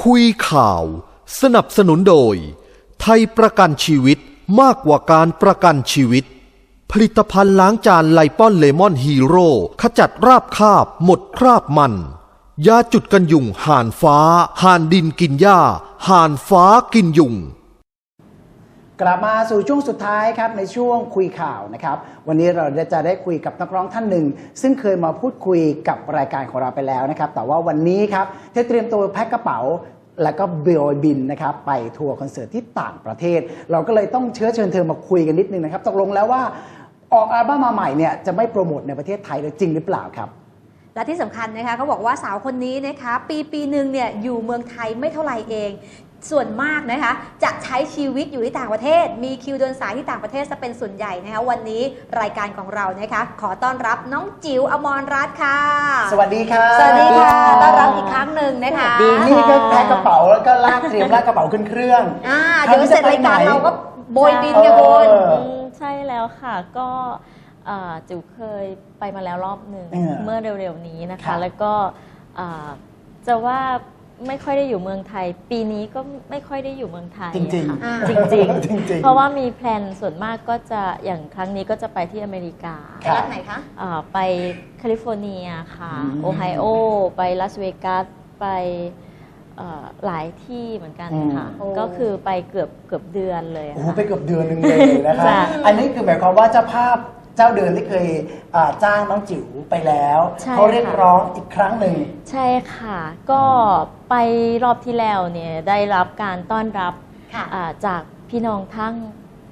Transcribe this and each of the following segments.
คุยข่าว สนับสนุนโดย ไทยประกันชีวิตมากกว่าการประกันชีวิต ผลิตภัณฑ์ล้างจานไลป้อนเลมอนฮีโร่ขจัดราบคาบ หมดคราบมัน ยาจุดกันยุงห่านฟ้า ห่านดินกินหญ้า ห่านฟ้ากินยุง กลับมาสู่ช่วงสุดท้ายครับในช่วงคุยข่าวนะครับ วันนี้เราจะได้คุยกับนักร้องท่านหนึ่ง ซึ่งเคยมาพูดคุยกับรายการของเราไปแล้วนะครับ แต่ว่าวันนี้ครับเธอเตรียมตัวแพ็คกระเป๋า แล้วก็เบลบินนะครับไปทัวร์คอนเสิร์ตที่ต่างประเทศ เราก็เลยต้องเชื้อเชิญเธอมาคุยกันนิดนึงนะครับตกลงแล้วว่าออกอัลบั้มมาใหม่เนี่ยจะไม่โปรโมทในประเทศไทยเลยจริงหรือเปล่าครับและที่สำคัญนะคะเขาบอกว่าสาวคนนี้นะคะปีปีหนึ่งเนี่ยอยู่เมืองไทยไม่เท่าไหร่เอง ส่วนมากนะคะจะใช้ชีวิตอยู่ที่ต่างประเทศ มีคิวเดินสายที่ต่างประเทศจะเป็นส่วนใหญ่นะคะวันนี้รายการของเรานะคะขอต้อนรับน้องจิ๋วอมรรัตน์ค่ะ สวัสดีครับสวัสดีค่ะต้อนรับอีกครั้งหนึ่งนะคะดีนี่ก็แพ็คกระเป๋าแล้วก็ลากเตรียมลากกระเป๋าขึ้นเครื่องอ่าเดี๋ยวเสร็จรายการเราก็โบยบินกันเอคุอณอืมใช่แล้วค่ะก็เอ่อจิ๋วเคยไปมาแล้วรอบหนึ่งเออเมื่อเร็วๆนี้นะครัคะบแล้วก็เอ่อจะว่า ไม่ค่อยได้อยู่เมืองไทย ปีนี้ก็ไม่ค่อยได้อยู่เมืองไทยจริงๆค่ะอ่าจริงจริงๆ เพราะว่ามีแพลนส่วนมากก็จะอย่างครั้งนี้ก็จะไปที่อเมริกาไปรัฐไหนคะ เอ่อไปแคลิฟอร์เนียค่ะ อืมโอไฮโอ ไปลาสเวกัสไปเอ่อหลายที่เหมือนกันค่ะ อืม ก็คือไปเกือบเกือบเดือนเลยโอ้โหค่ะ ไปเกือบเดือนหนึ่งเลยนะคะ จ้ะอันนี้คือหมายความว่าเจ้าภาพเจ้าเดินที่เคยอ่าจ้างน้องจิ๋วไปแล้ว ใช่เขาเรียกค่ะ ร้องอีกครั้งหนึ่ง ใช่ค่ะ ก็ ไปรอบที่แล้วเนี่ยได้รับการต้อนรับค่ะ อ่าจากพี่น้องทั้ง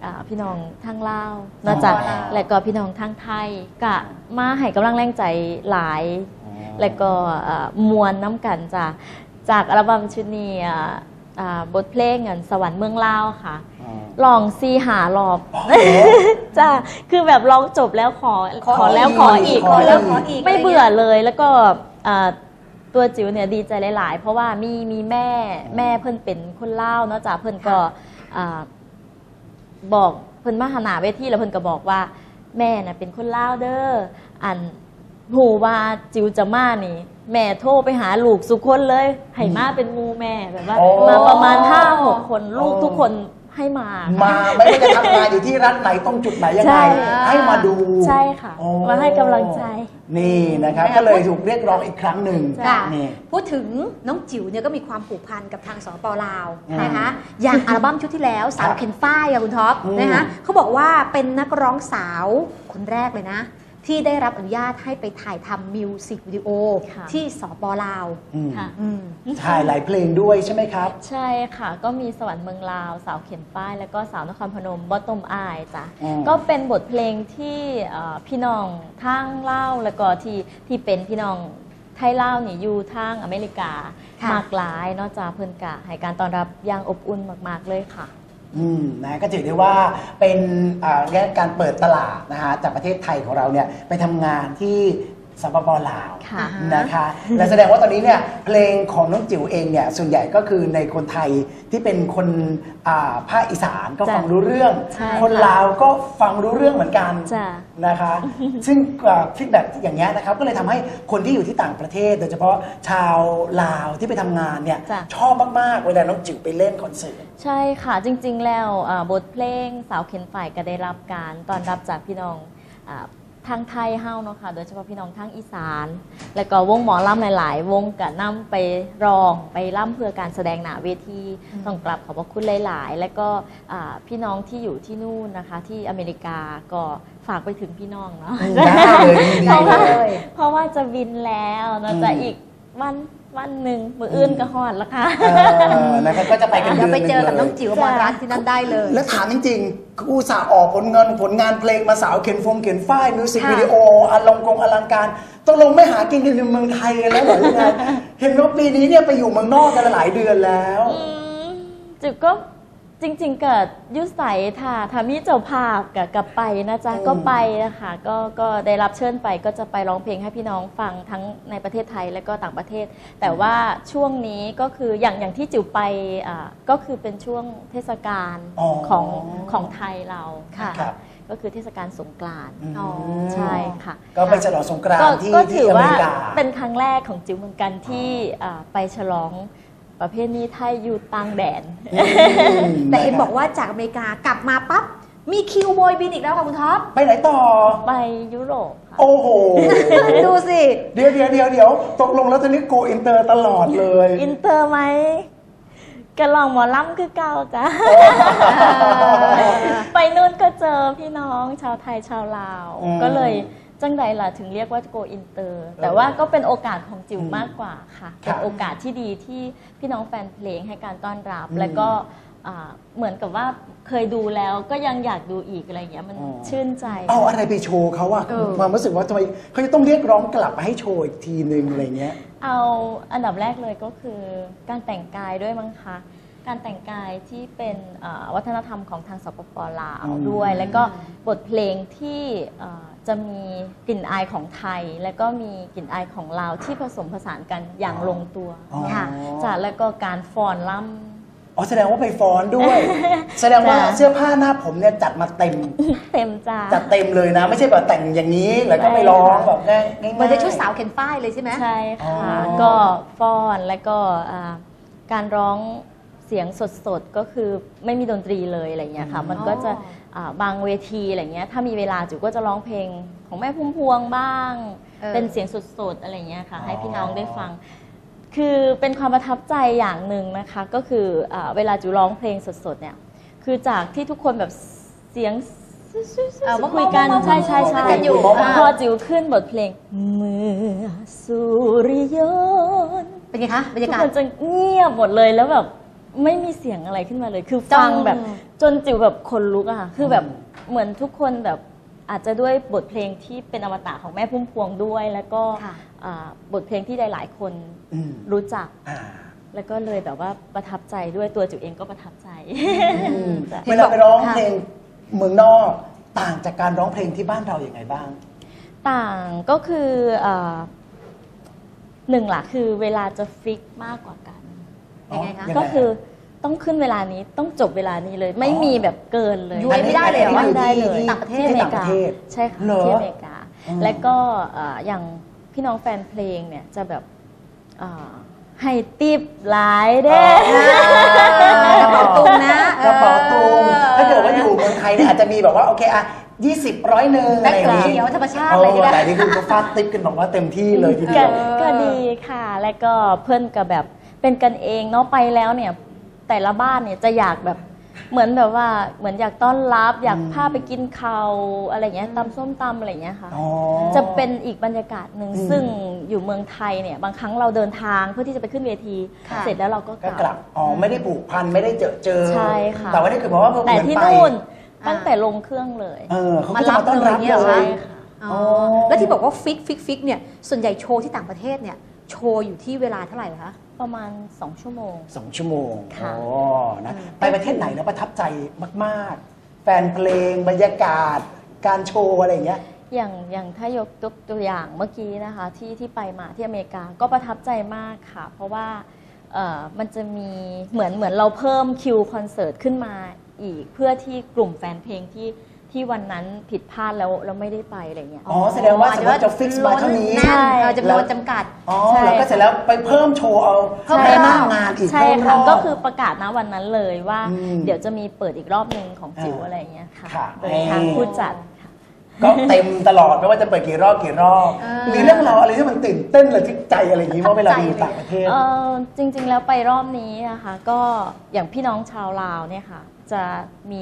อ่าพี่น้องทั้งลาวอ๋อนอกจากและก็พี่น้องทั้งไทยก็มาให้กำลังแรงใจหลาย และก็อ่ามวลน้ำกันจากจากอัลบั้มชุดนี้อ่าอ่าบทเพลงอันสวรรค์เมืองลาวค่ะลองซีหารอบจ้าคือแบบร้องจบแล้วขอขอขอแล้วขออีกขอแล้วขออีก ไม่เบื่อเลยแล้วก็อ่า ตัวจิ๋วเนี่ยดีใจหลาย ๆ เพราะว่ามีมีแม่แม่เพิ่นเป็นคนเล่าวเนาะจ้าเพิ่นก็อ่าบอกเพิ่นมาหาหนาเวทีแล้วเพิ่นก็บอกว่าแม่น่ะเป็นคนเล่าวเด้ออันหูว่าจิ๋วจะมานี่ แม่โทรไปหาลูกสุกคนเลยให้มาเป็นหมูแม่แบบว่า โอ้ มาประมาณห้าหกคนลูกโอ้ทุกคน ให้มามา ไม่ว่าจะทำงานอยู่ที่รัฐไหนตรงจุดไหนยังใช่ไง ให้มาดูใช่ค่ะ โอ้มาให้กำลังใจ นี่นะครับ ก็เลยถูกเรียกร้องอีกครั้งหนึ่งค่ะนี่ พูดถึงน้องจิ๋วเนี่ยก็มีความผูกพันกับทางสปลาวอืมนะคะอย่างอัลบั้มชุดที่แล้วสาวครับเคนฝ้ายอะคุณท็อปอืมนะคะเขาบอกว่าเป็นนักร้องสาวคนแรกเลยนะ ที่ได้รับอนุญาตให้ไปถ่ายทำมิวสิกวิดีโอค่ะ ที่สปลาวอืมค่ะ อืม ถ่ายหลายเพลงด้วยใช่ไหมครับ ใช่ค่ะ ก็มีสวรรค์เมืองลาว สาวเขียนป้าย แล้วก็สาวนครพนมบอตตมอายจ้ะอืม ก็เป็นบทเพลงที่เอ่อพี่น้องทางเล่าวแล้วก็ที่ที่เป็นพี่น้องไทยเล่าวนี่อยู่ทางอเมริกาค่ะ มากหลายเนอกจากเพิ่นกะให้การต้อนรับอย่างอบอุ่นมาก ๆ เลยค่ะ อืมนะก็ถือได้ว่าเป็นอ่าการเปิดตลาดนะฮะจากประเทศไทยของเราเนี่ยไปทำงานที่ สปปลาวค่ะ นะคะ และแสดงว่าตอนนี้เนี่ยเพลงของน้องจิ๋วเองเนี่ยส่วนใหญ่ก็คือในคนไทยที่เป็นคนอ่าภาคอีสานก็จ้ะฟังรู้เรื่อง ใช่คนค่ะลาวก็ฟังรู้เรื่องเหมือนกันจ้ะ นะคะ ซึ่งฟีดแบ็กอย่างเงี้ยนะครับก็เลยทำให้คนที่อยู่ที่ต่างประเทศ โดยเฉพาะชาวลาวที่ไปทำงานเนี่ยจ้ะ ชอบมากๆเวลาน้องจิ๋วไปเล่นคอนเสิร์ต ใช่ค่ะ จริง ๆ แล้วอ่าบทเพลงสาวเข็นฝ่ายก็ได้รับการต้อนรับจากพี่น้องอา ทางไทยเฮาเนาะค่ะ โดยเฉพาะพี่น้องทางอีสาน แล้วก็วงหมอลำหลาย ๆ วงก็นำไปร้องไปล่ำเพื่อการแสดงหน้าเวทีต้องกลับขอบพระคุณหลาย ๆ แล้วก็อ่าพี่น้องที่อยู่ที่นู่นนะคะ ที่อเมริกาก็ฝากไปถึงพี่น้องเนาะได้เลยยินดีเพราะว่าเลยเพราะว่าจะบินแล้วนะจะอืมอีกวัน วันหนึ่งมืออื่นก็ฮอดแล้วค่ะ เออนะครับก็จะไปกันเดี๋ยวไปเจอกับดืน้องหลยจิ๋วอมรรัตน์ที่นั่นได้เลย แล้วถามจริงๆอุตส่าห์ออกผลงานผลงานเพลงมาสาวเขียนฟงเขียนฝ้ายมิวสิกค่ะ วิดีโออลังกงอลังการต้องลงไม่หากินกันในเมืองไทยกันแล้วเหรอยังไงเห็นว่าปีนี้เนี่ยไปอยู่เมืองนอกกันหลายเดือนแล้ว อืมจุกก็ จริงๆเกิดยุใสถ้าถ้ามีเจ้าภาพกับกับไปนะจ๊ะอืมก็ไปนะคะก็ก็ได้รับเชิญไปก็จะไปร้องเพลงให้พี่น้องฟังทั้งในประเทศไทยและก็ต่างประเทศ แต่ว่าช่วงนี้ก็คืออย่างอย่างที่จิ๋วไปอ่าก็คือเป็นช่วงเทศกาลอ๋อ ของของไทยเราค่ะ ครับ ก็คือเทศกาลสงกรานต์อืมอ๋อ ใช่ค่ะ ก็ไปฉลองสงกรานก็ต์ที่ก็ที่ถืออเมว่าริกา เป็นครั้งแรกของจิ๋วเหมือนกันที่อ่าไปฉลอง ประเภทนี้ไทยอยู่ต่างแดน แต่เห็นบอกว่าจากอเมริกากลับมาปั๊บมีคิวโบยบินอีกแล้วค่ะคุณท็อปไปไหนต่อ ไปยุโรปค่ะ โอ้โห ดูสิ เดี๋ยวเดี๋ยวเดี๋ยวเดี๋ยวตกลงแล้วตอนนี้โกอินเตอร์ตลอดเลยอินเตอร์ไหมกระลองหมอลำคือเก่าจ้ะ ไปนู่นก็เจอพี่น้องชาวไทยชาวลาวอืมก็เลย จังใดล่ะถึงเรียกว่าโกอินเตอร์แต่ว่าก็เป็นโอกาสของจิ๋วอืมมากกว่าค่ะครัเป็บนโอกาสที่ดีที่พี่น้องแฟนเพลงให้การต้อนรับอืมแล้วก็อ่าเหมือนกับว่าเคยดูแล้วก็ยังอยากดูอีกอะไรอย่างเงี้ยมันอ๋อชื่นใจ เอาอะไรไปโชว์เขาอะเออความรู้สึกว่าทำไมเขาจะต้องเรียกร้องกลับมาให้โชว์อีกทีนึงอะไรเงี้ย เอาอันดับแรกเลยก็คือการแต่งกายด้วยมั้งคะ การแต่งกายที่เป็นเอ่อวัฒนธรรมของทางสปปลาวอืมด้วย แล้วก็บทเพลงที่เอ่อจะมีกลิ่นอายของไทย แล้วก็มีกลิ่นอายของลาวที่ผสมผสานกันอย่างลงตัวอ๋อค่ะจ้ะแล้วก็การฟ้อนล่อ๋อแสดงว่าไปฟ้อนด้วย แสดงว่าจ้ะเสื้อผ้าหน้าผมเนี่ยจัดมาเต็มำเต็มจ้าจัดเต็มเลยนะ ไม่ใช่แบบแต่งอย่างนี้แล้วก็ไปร้องแบบง่ายๆเหมือนจะชุดสาวเข็นป้ายเลยใช่ไหมใช่ค่ะอ๋อก็ฟ้อนแล้วก็อ่าการร้อง เสียงสดๆ ก็คือไม่มีดนตรีเลยอะไรเงี้ยค่ะ มันก็จะอ่าบางเวทีอะไรเงี้ย ถ้ามีเวลาจุ๋ก็จะร้องเพลงของแม่พุ่มพวงบ้าง เออ เป็นเสียงสดๆอะไรเงี้ยค่ะ ให้พี่น้องได้ฟัง คือเป็นความประทับใจอย่างหนึ่งนะคะ ก็คืออาเวลาจูร้องเพลงสดๆเนี่ย คือจากที่ทุกคนแบบเสียงเออคุยกันมองๆๆๆใช่ใช่ใช่คุยกันอยู่พอจิ๋วขึ้นบทเพลงเมื่อสุริยนต์ เป็นไงคะบรรทุยากกาศ คนจะเงียบหมดเลยแล้วแบบ ไม่มีเสียงอะไรขึ้นมาเลย คือฟังจ้องแบบจนจิ๋วแบบคนลุกอะค่ะ คือแบบเหมือนทุกคนแบบอาจจะด้วยบทเพลงที่เป็นอมตะของแม่พุ่มพวงด้วย แล้วก็ค่ะ อ่าบทเพลงที่หลาย ๆ คนอืมรู้จัก อ่าแล้วก็เลยแบบว่าประทับใจด้วยตัวจิ๋วเองก็ประทับใจอืมจ้ะเวลาไปร้องค่ะเพลงเมืองนอก ต่างจากการร้องเพลงที่บ้านเราอย่างไงบ้าง ต่างก็คือเอ่อหนึ่งหลักคือเวลาจะฟิกมากกว่ากัน ยังไงคะ ยังไง ก็คือต้องขึ้นเวลานี้ต้องจบเวลานี้เลย ไม่มีแบบเกินเลยอยู่ไม่ได้เลยเหรออันนี้ไม่ได้เลยที่ต่างประเทศ ที่อเมริต่างปการะเทศใช่ค่ะเหรอที่อเมริกา อืม และก็เอ่ออย่างพี่น้องแฟนเพลงเนี่ยจะแบบเอ่อให้ติปหลายเด้ กระเป๋าตุงนะกระเป๋าตุงออถ้าเกิดว่าอยู่เมืองไทยเนี่ยอาจจะมีแบบว่าโอเคอะยี่สิบร้อยหนึ่งอะไรอย่างแบงค์นี้เขียวธรรมชาติอะไรก็ได้แต่นี่คือเขาฟาดติ๊บกันบอกว่าเต็มที่เลยทีเดีก็ยว ก็ดีค่ะ แล้วก็เพื่อนกับแบบ เป็นกันเองเนาะไปแล้วเนี่ย แต่ละบ้านเนี่ยจะอยากแบบเหมือนแบบว่าเหมือนอยากต้อนรับอยากอืมพาไปกินข้าวอะไรเงี้ยตำส้มตำอะไรเงี้ยค่ะ อ๋อ จะเป็นอีกบรรยากาศหนึ่งอืมซึ่งอยู่เมืองไทยเนี่ย บางครั้งเราเดินทางเพื่อที่จะไปขึ้นเวที ค่ะ เสร็จแล้วเราก็ก็กกลัลับ บ อ๋อ ไม่ได้ผูกพัน ไม่ได้เจอเจอ ใช่ค่ะ แต่ว่านี่คือบอกว่าเหมือนแต่ที่ไปนู่นอ่าตั้งแต่ลงเครื่องเลย เออเขาก็จะมาต้อนรับมารับเลยเนี่ยเลเหรอยคะค่ะอ๋อ แล้วที่บอกว่าฟิกฟิกฟิกเนี่ยส่วนใหญ่โชว์ที่ต่างประเทศเนี่ย โชว์อยู่ที่เวลาเท่าไหร่คะ ประมาณ 2 ชั่วโมง สองชั่วโมงค่ะอ๋อนะไปประเทศไหนแล้วประทับใจมากๆ แฟนเพลงบรรยากาศ การโชว์อะไรอย่างเงี้ย อย่างอย่างถ้ายกตัวตัวอย่างเมื่อกี้นะคะที่ที่ไปมาที่อเมริกาก็ประทับใจมากค่ะ เพราะว่าเอ่อมันจะมีเหมือนเหมือนเราเพิ่มคิวคอนเสิร์ตขึ้นมาอีก เพื่อที่กลุ่มแฟนเพลงที่ ที่วันนั้นผิดพลาดแล้วเราไม่ได้ไปอะไรเงี้ย อ๋อแสดงว่าสมมติจะฟิกซ์มาเท่านี้แน่นใช่เออจำนวนจำกัด อ๋อใช่ แล้วก็เสร็จแล้วไปเพิ่มโชว์เอาเพิ่มให้รอบหน้างานอีกใช่เพิ่มรค่ะอบ ก็คือประกาศนะวันนั้นเลยว่า อืมเดี๋ยวจะมีเปิดอีกรอบหนึ่งของจิ๋วอ่าอะไรอย่างเงี้ยค่ะค่ะ โดยทางนี่ผู้จัดค่ะ ก็เต็มตลอดไม่ว่าจะเปิดกี่รอบกี่รอบเออ มีเรื่องราวอะไรที่มันตื่นเต้นระทึกใจอะไรอย่างนี้ว่าเวลาไปอยู่ต่างประเทศ เออจริงๆแล้วไปรอบนี้นะคะก็อย่างพี่น้องชาวลาวเนี่ยค่ะ จะมี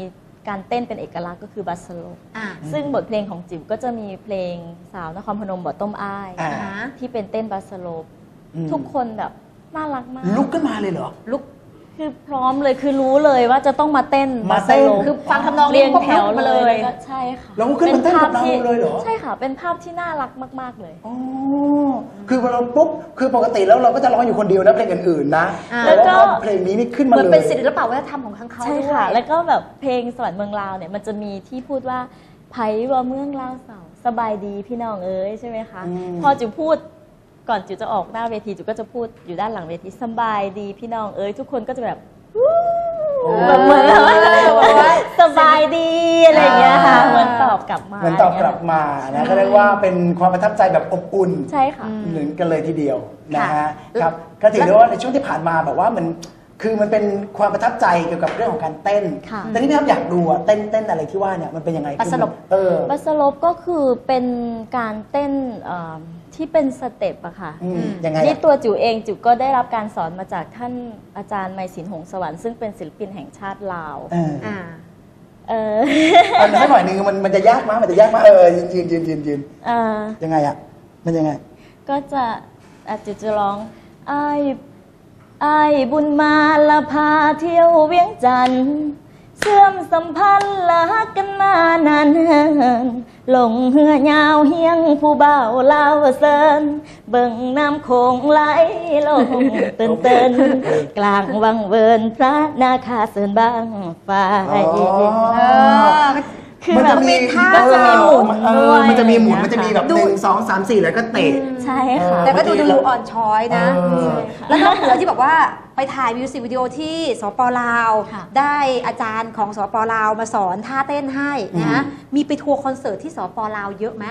การเต้นเป็นเอกลักษณ์ก็คือบัสโลอ่า ซึ่งบทเพลงของจิ๋วก็จะมีเพลงสาวนครพนมบทต้มอ้ายอ่าอ่า ที่เป็นเต้นบัสโลอืม ทุกคนแบบน่ารักมากลุกขึ้นมาเลยเหรอ ลุก คือพร้อมเลยคือรู้เลยว่าจะต้องมาเต้นมาเต้น บัสโลคือฟังทำนองเรียงปุ๊บแถวลุกมาเลเลยยแล้วก็ใช่ค่ะแล้วก็ขึ้นมาเต้นกับเราที่เลยเหรอ ใช่ค่ะ เป็นภาพที่น่ารักมาก ๆ เลย อ๋อ คือพอเราปุ๊บ คือปกติแล้วเราก็จะร้องอยู่คนเดียวนะเพลงอื่นๆนะอ่า แต่ว่าแล้วก็พอเพลงนี้นี่ขึ้นเหมามือนเลยเป็นศิลปะวัฒนธรรมของทางเขาใช่ด้วยค่ะ แล้วก็แบบเพลงสวรรค์เมืองลาวเนี่ยมันจะมีที่พูดว่าไผว่าเมืองลาวเสาสบายดีพี่น้องเอ้ยใช่ไหมคะ อืม พอจิ๋วพูด ก่อนจิ๋วจะออกหน้าเวทีจิ๋วก็จะพูดอยู่ด้านหลังเวทีสบายดีพี่น้องเอ้ยทุกคนก็จะแบบโอ้แบบเหมือนแบบว่าแบบว่าสบายดีอะไรอย่างเงี้ยค่ะเหมือนตอบกลับมาเหมือนตอบกลับมานะก็เรียกว่าเป็นความประทับใจแบบอบอุ่นใช่ค่ะเหมือนกันเลยทีเดียวนะฮะค่ะครับก็ถือได้ว่าในช่วงที่ผ่านมาแบบว่ามันคือมันเป็นความประทับใจเกี่ยวกับเรื่องของการเต้นค่ะแต่นี่พี่ครับอยากดูอะเต้นเต้นอะไรที่ว่าเนี่ยมันเป็นยังไงปัสสลบเออบัสลบก็คือเป็นการเต้นเอ่อ ที่เป็นสเต็ปอะค่ะอืมยังไงนี่อะตัวจิ๋วเองจิ๋วก็ได้รับการสอนมาจากท่านอาจารย์ไมศินหงสวรรค์ซึ่งเป็นศิลปินแห่งชาติลาวเอออ่า เอออันให้หน่อยหนึงมันมันจะยากมากมันจะยากมากเออยืนยืนยืนยืนยืนเอ่อยังไงอะมันยังไง ก็จะอาจจะจะร้องไอ้ไอ้ายบุญมาละพาเที่ยวเวียงจันทน์ เชื่อมสัมพันธ์ละฮักกันมานานหลงเหือยาวเฮียงผู้เบาเล่าวเซินเบิ่งน้ำโขงไหลลงเตือนเตือนกลางวังเวินพระนาคาเสินบางไฟอ๋อเออ คือมันแบจะบ มีท่าเออจะมีหมุนเอด้อวย มันจะมีหมุนอะไรมันจะมีอย่างเงี้ยแบบหนึ่งสองสามสี่แล้วก็เตะ ใช่ค่ะ แต่ก็ดูปกติดูเราอ่อนช้อยนะ เออ แล้วนอกเหนือที่บอกว่าไปถ่ายมิวสิกวิดีโอที่สปลาว ค่ะ ได้อาจารย์ของสปลาวมาสอนท่าเต้นให้นะมีไปทัวร์คอนเสิร์ตที่สปลาวเยอะไหม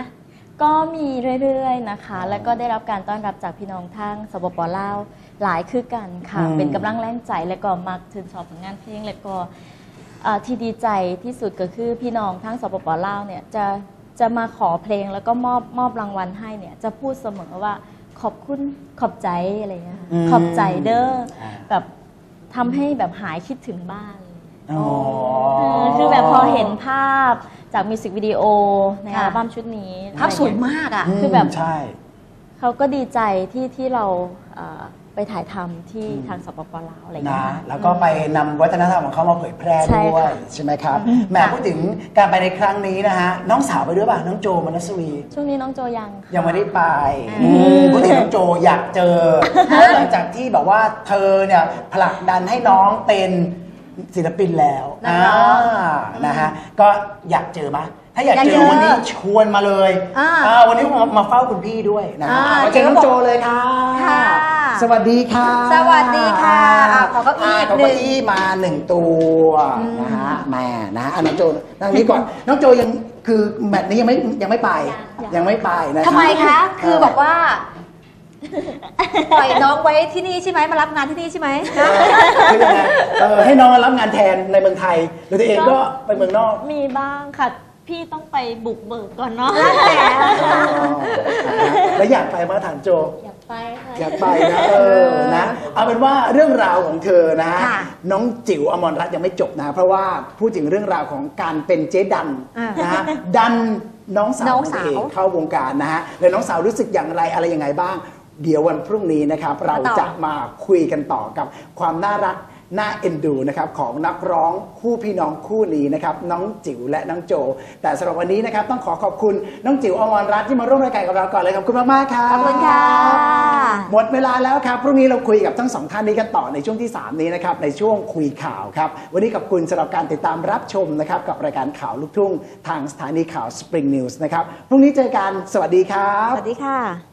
ก็มีเรื่อยๆนะคะ แล้วก็ได้รับการต้อนรับจากพี่น้องทางสปปลาวหลายคือกันค่ะ อืม เป็นกำลังแรงใจและก็มักชื่นชอบผลงานเพลงและก็ อ่าที่ดีใจที่สุดก็คือพี่น้องทั้งสปปลาวเนี่ยจะจะมาขอเพลงแล้วก็มอบมอบรางวัลให้เนี่ยจะพูดเสมอว่าขอบคุณขอบใจอะไรเงี้ยค่ะอืมขอบใจเด้ออ่าแบบทำให้แบบหายคิดถึงบ้าน อ๋อ เออคือแบบพอเห็นภาพจากมิวสิกวิดีโอในอัลบั้มชุดนี้ภาพสวยมากอะคือแบบ ใช่ เขาก็ดีใจที่ที่เราเอ่อไปถ่ายทำที่ทางสปปลาวอะไรอย่างเงี้นะยค่ะ แล้วก็ไปนำวัฒนธรรมของเขามาเผยแพร่ใช่ด้วยค่ะใช่ไหมครับแหมพูดถึงการไปในครั้งนี้นะฮะน้องสาวไปด้วยป่ะน้องโจมนัสวี ช่วงนี้น้องโจยังค่ะ ยังไม่ได้ไปอืมพูดถึงน้องโจอยากเจอเพราะหลังจากที่แบบว่าเธอเนี่ยผลักดันให้น้องเป็นศิลปินแล้วนักร้อง อ่านะฮะก็อยากเจอปะ ถ้าอยากอยากเจเจออวันนี้ชวนมาเลยอ่าอ่าวันนี้มามาเฝ้าคุณพี่ด้วยนะอ่าขอเชิญน้องโจเลยค่ะ ค่ะ สวัสดีค่ะสวัสดีค่ะอ่าขอเก้าอี้อีกขอหนึ่เก้างอี้มาหนึ่งตัวนะฮะแม่นะอะน้องโจนั่งนี้ก่อน น้องโจยังคือแมตช์นี้ยังไม่ยังไม่ไป ยังยังไม่ไปนะทำไมคะเคือแบบว่า ปล่อยน้องไว้ที่นี่ใช่ไหมมารับงานที่นี่ใช่ไหมเออคือยังไงเออให้น้องรับงานแทนในเมืองไทยหรือตัวเองก็ไปเมืองนอก มีบ้างค่ะ พี่ต้องไปบุกเบิกก่อนเนาะแล้วแต่อ๋อแล้วอยากไปมาถามโจ อยากไปค่ะ อยากไปนะเออนะ เอาเป็นว่าเรื่องราวของเธอนะค่ะน้องจิ๋วอมรรัตน์ยังไม่จบนะ เพราะว่าพูดถึงเรื่องราวของการเป็นเจ๊ดันอ่านนะฮะดันน้องสาวน้องของสาวตัวเองเข้าวงการนะฮะแล้วน้องสาวรู้สึกอย่างไรอะไรยังไงบ้าง เดี๋ยววันพรุ่งนี้นะครับ เรามาต่อจะมาคุยกันต่อกับความน่ารัก น่าเอ็นดูนะครับของนักร้องคู่พี่น้องคู่นี้นะครับน้องจิ๋วและน้องโจ แต่สำหรับวันนี้นะครับต้องขอขอบคุณน้องจิ๋วอมรรัตน์ที่มาร่วมรายการกับเราก่อนเลยขอบคุณมากๆครับขอบคุณค่ะหมดเวลาแล้วครับพรุ่งนี้เราคุยกับทั้งสองท่านนี้กันต่อในช่วงที่ 3 นี้นะครับในช่วงคุยข่าวครับวันนี้ขอบคุณสำหรับการติดตามรับชมนะครับกับรายการข่าวลูกทุ่ง ทางสถานีข่าว Spring News นะครับพรุ่งนี้เจอกันสวัสดีครับสวัสดีค่ะ